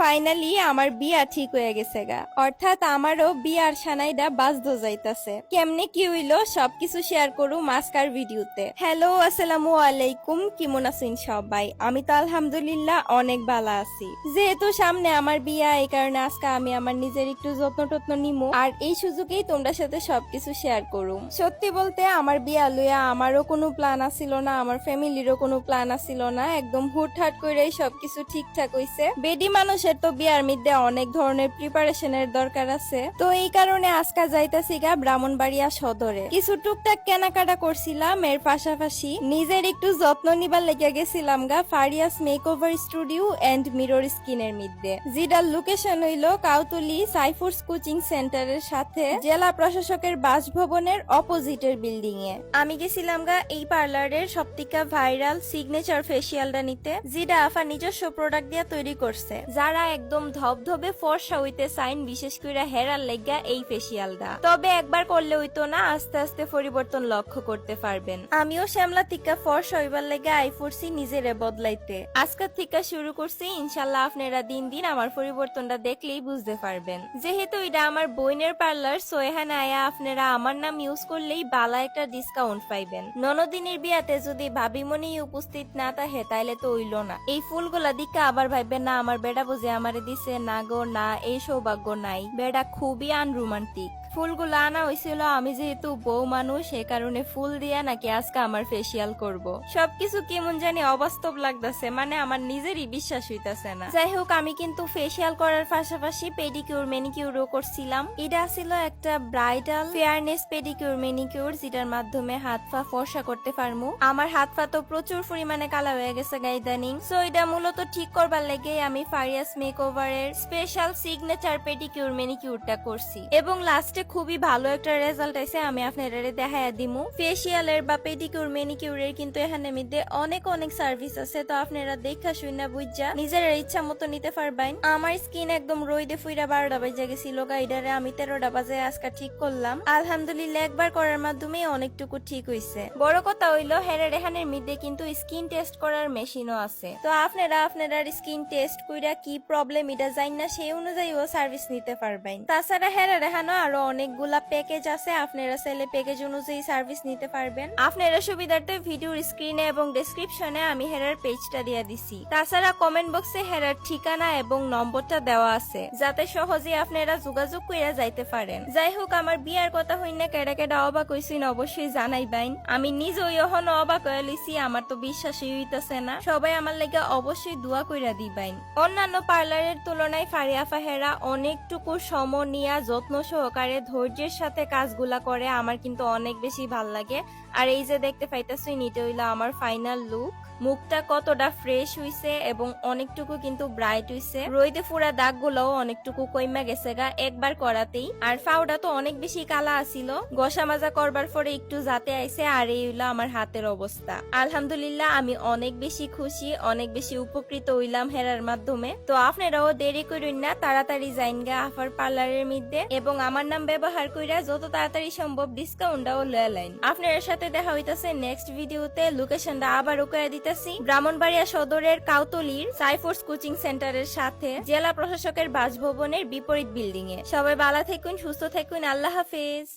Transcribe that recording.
Finally আমার বিয়া ঠিক হয়ে গেছে গা। অর্থাৎ আমারও বিয়ার সানাইডা বাজদ যাইতাছে কেমনে কি হইল সবকিছু শেয়ার করুম আজকার ভিডিওতে। হ্যালো আসসালামু আলাইকুম। কেমন আছেন সবাই? আমি তো আলহামদুলিল্লাহ অনেক ভালো আছি। যেহেতু সামনে আমার বিয়া, এই কারণে আজকে আমি আমার নিজের একটু যত্ন টত্ন নিমু। আর এই সুযোগেই তোমরা সাথে সবকিছু শেয়ার করুম সত্যি বলতে আমার বিয়া লইয়া আমারও কোনো প্ল্যান আসিল না, আমার ফ্যামিলিরও কোনো প্ল্যান আসিল না। একদম হুটহাট করে সবকিছু ঠিকঠাক হইছে। বেডি মানুষের তো বিয়ার মধ্যে অনেক ধরনের প্রিপারেশনের দরকার আছে। তো এই কারণে আজকা যাইতাছি গা ব্রাহ্মণবাড়িয়া সদরে। কিছু টুকটাক কেনাকাটা করছিলাম, এর পাশাপাশি নিজের একটু যত্ন নিবার লেগে গেছিলাম গা ফারিয়াস মেকওভার স্টুডিও এন্ড মিরর স্কিনের মধ্যে যেটার লোকেশন হইল কাউতলি সাইফুডস কোচিং সেন্টারের সাথে জেলা প্রশাসকের বাসভবনের অপোজিটের বিল্ডিং এ। আমি গেছিলাম গা এই পার্লারের সবথেকে ভাইরাল সিগনেচার ফেসিয়ালটা নিতে, যেটা আফা নিজস্ব প্রোডাক্ট দিয়ে তৈরি করছে। যারা একদম ধবধবে ফর্সা হইতে চাইন বিশেষ করে হেরার লেগা এই ফেসিয়ালটা। তবে একবার করলে হইতো না, আস্তে আস্তে পরিবর্তন লক্ষ্য করতে পারবেন। আমিও শ্যামলা থিকা ফর্সা হইবার লেগে আই ফুরছি নিজেরে বদলাইতে। আজকের থেকে শুরু করছি ইনশাল্লাহ আপনারা দিন দিন আমার পরিবর্তনটা দেখলেই বুঝতে পারবেন। যেহেতু এটা আমার বইনের পার্লার সো এখানে আয়া, আপনারা আমার নাম ইউজ করলেই বালা একটা ডিসকাউন্ট পাইবেন। ননদিনের বিয়াতে যদি ভাবিমনি উপস্থিত না থাকে, তাইলে তো হইল না। এই ফুলগুলা দিকে আবার ভাইবেন না, আমার বেড়া বুঝে আমারে দিছে না গো না এই সৌভাগ্য নাই। বেড়া খুবই আনরোমান্টিক। ফুলগুলো আনা হয়েছিল আমি যেহেতু বউ মানুষ সে কারণে ফুল দিয়া নাকি আজকে আমার ফেসিয়াল করব। সবকিছু কেমন জানি অবাস্তব লাগতেছে মানে আমার নিজেরই বিশ্বাস হইতাছে না। যাই হোক, আমি কিন্তু ফেসিয়াল করার পাশাপাশি পেডিকিউর মেনিকিউরও করছিলাম। এটা ছিল একটা ব্রাইডাল ফেয়ারনেস পেডিকিউর মেনিকিউর যেটার মাধ্যমে হাত পা ফর্সা করতে পারমু। আমার হাত পা তো প্রচুর পরিমাণে কালা হয়ে গেছে গাইদানিং সো এটা মূলত ঠিক করবার লেগে আমি ফারিয়াস মেকওভারের স্পেশাল সিগনেচার পেডিকিউর মেনিকিউরটা করছি। এবং লাস্টে খুবই ভালো একটা রেজাল্ট আইছে, আমি আপনাদের দেখাইয়া দিমু। ফেসিয়ালের বা পেডিকিউর মেনিকিউরের কিন্তু এখানে মধ্যে অনেক অনেক সার্ভিস আছে, তো আপনারা দেখা শুনা বুঝা নিজের ইচ্ছা মতো নিতে পারবেন। আমার স্কিন একদম রইদে ফুইরা বারোটা বাজে গেছিল, গাইডারে আমি তেরোটা বাজে আজকে ঠিক করলাম। আলহামদুলিল্লাহ, একবার করার মাধ্যমে অনেকটুকু ঠিক হইছে। বড় কথা হইল, হেরের এখানের মধ্যে কিন্তু স্কিন টেস্ট করার মেশিনও আছে। তো আপনারা আপনারা স্কিন টেস্ট কইরা কি প্রবলেম এটা জান না, সেই অনুযায়ীও সার্ভিস নিতে পারবেন। তাছাড়া হেরের এখানে আরও অনেকগুলা প্যাকেজ আছে। আপনারা চাইলে প্যাকেজ অনুযায়ী সার্ভিস নিতে পারবেন। আপনারা সুবিধার্থে ভিডিওর স্ক্রিনে এবং ডেসক্রিপশনে আমি হেরার পেজটা দিয়ে দিছি। তাছাড়া কমেন্ট বক্সে হেরার ঠিকানা এবং নম্বরটা দেওয়া আছে, যাতে সহজে আপনারা যোগাযোগ কইরা যাইতে পারেন। যাই হোক, আমার বিয়ার কথা হই না কেডা কেডা অবাক হইছিন অবশ্যই জানাইবাইন আমি নিজেই এখন অবাক হয়ে লইছি, আমার তো বিশ্বাসই হইতাছে না। সবাই আমার লেগে অবশ্যই দোয়া কইরা দিবাইন অন্যান্য পার্লারের তুলনায় ফারিয়া ফাহেরা অনেকটুকু সম নিয়া যত্ন সহকারে ধৈর্যের সাথে কাজগুলা করে, আমার কিন্তু অনেক বেশি ভালো লাগে। আর এই যে দেখতে পাইতেছি নিতে হইল আমার ফাইনাল লুক মুখটা কতটা ফ্রেশ হইছে এবং অনেকটুকু কিন্তু ব্রাইট হইছে। রইদে ফুরা দাগগুলোও অনেকটুকু কইমা গেছে গা, একবার করাতেই। আর ফাউডা তো অনেক বেশি কালা আসিল গসা মাজা করবার পরে একটু যাতে আইছে, আর এই হইল আমার হাতের অবস্থা। আলহামদুলিল্লাহ, আমি অনেক বেশি খুশি, অনেক বেশি উপকৃত হইলাম হেরার মাধ্যমে। তো আপনারাও দেরি করুন না, তাড়াতাড়ি যাইন গা আফার পার্লারের মধ্যে এবং আমার নাম ব্যবহার কইরা যত তাড়াতাড়ি সম্ভব ডিসকাউন্টটাও লয়ে লাইন আপনার সাথে দেখা হইতাছে নেক্সট ভিডিওতে লোকেশনটা আবারও করে দিতেছি। ব্রাহ্মণবাড়িয়া সদরের কাউতলির সাইফোর্স কোচিং সেন্টারের সাথে জেলা প্রশাসকের বাসভবনের বিপরীত বিল্ডিং এ সবাই ভালো থাকুন, সুস্থ থাকুন, আল্লাহ হাফেজ।